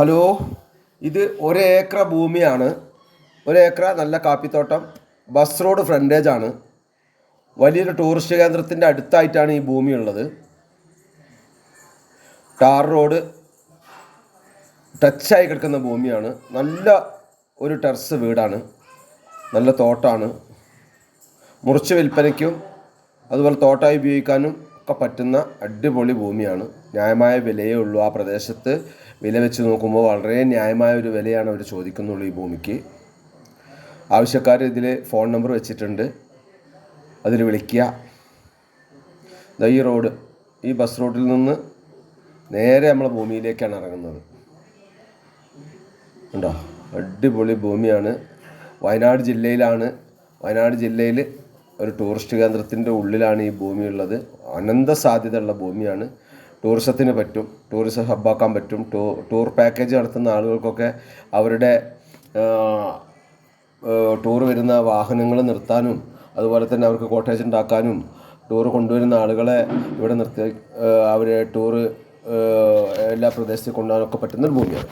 Hello ഇത് ഒരേക്കർ ഭൂമിയാണ്. ഒരേക്കർ നല്ല കാപ്പിത്തോട്ടം ബസ് റോഡ് ഫ്രണ്ടേജ് ആണ്. വലിയൊരു ടൂറിസ്റ്റ് കേന്ദ്രത്തിന്റെ അടുത്തായിട്ടാണ് ഈ ഭൂമി ഉള്ളത്. ടാർ റോഡ് ടച്ചായി കിടക്കുന്ന ഭൂമിയാണ്. നല്ല ഒരു ടെറസ് വീടാണ്. നല്ല തോട്ടാണ്. മുറിച്ച് വിൽപ്പനയ്ക്കും അതുപോലെ തോട്ടമായി ഉപയോഗിക്കാനും ഒക്കെ പറ്റുന്ന അടിപൊളി ഭൂമിയാണ്. ന്യായമായ വിലയേ ഉള്ളൂ ആ പ്രദേശത്ത്. വില വെച്ച് നോക്കുമ്പോൾ വളരെ ന്യായമായ ഒരു വിലയാണ് അവർ ചോദിക്കുന്നുള്ളൂ ഈ ഭൂമിക്ക്. ആവശ്യക്കാർ ഇതിൽ ഫോൺ നമ്പർ വെച്ചിട്ടുണ്ട്. അതിൽ വിളിക്കുക. ദൈ റോഡ് ഈ ബസ് റോഡിൽ നിന്ന് നേരെ നമ്മളെ ഭൂമിയിലേക്കാണ് ഇറങ്ങുന്നത്. ഉണ്ടോ അടിപൊളി ഭൂമിയാണ്. വയനാട് ജില്ലയിലാണ്. വയനാട് ജില്ലയിൽ ഒരു ടൂറിസ്റ്റ് കേന്ദ്രത്തിന്റെ ഉള്ളിലാണ് ഈ ഭൂമി ഉള്ളത് അനന്ത സാധ്യതയുള്ള ഭൂമിയാണ്. ടൂറിസത്തിന് പറ്റും ടൂറിസം ഹബ്ബാക്കാൻ പറ്റും. ടൂ ടൂർ പാക്കേജ് നടത്തുന്ന ആളുകൾക്കൊക്കെ അവരുടെ ടൂർ വരുന്ന വാഹനങ്ങൾ നിർത്താനും അതുപോലെ തന്നെ അവർക്ക് കോട്ടേജ് ഉണ്ടാക്കാനും ടൂർ കൊണ്ടുവരുന്ന ആളുകളെ ഇവിടെ നിർത്തി അവരെ ടൂർ എല്ലാ പ്രദേശത്തേക്ക് കൊണ്ടുപോകാനൊക്കെ പറ്റുന്നൊരു ഭൂമിയാണ്.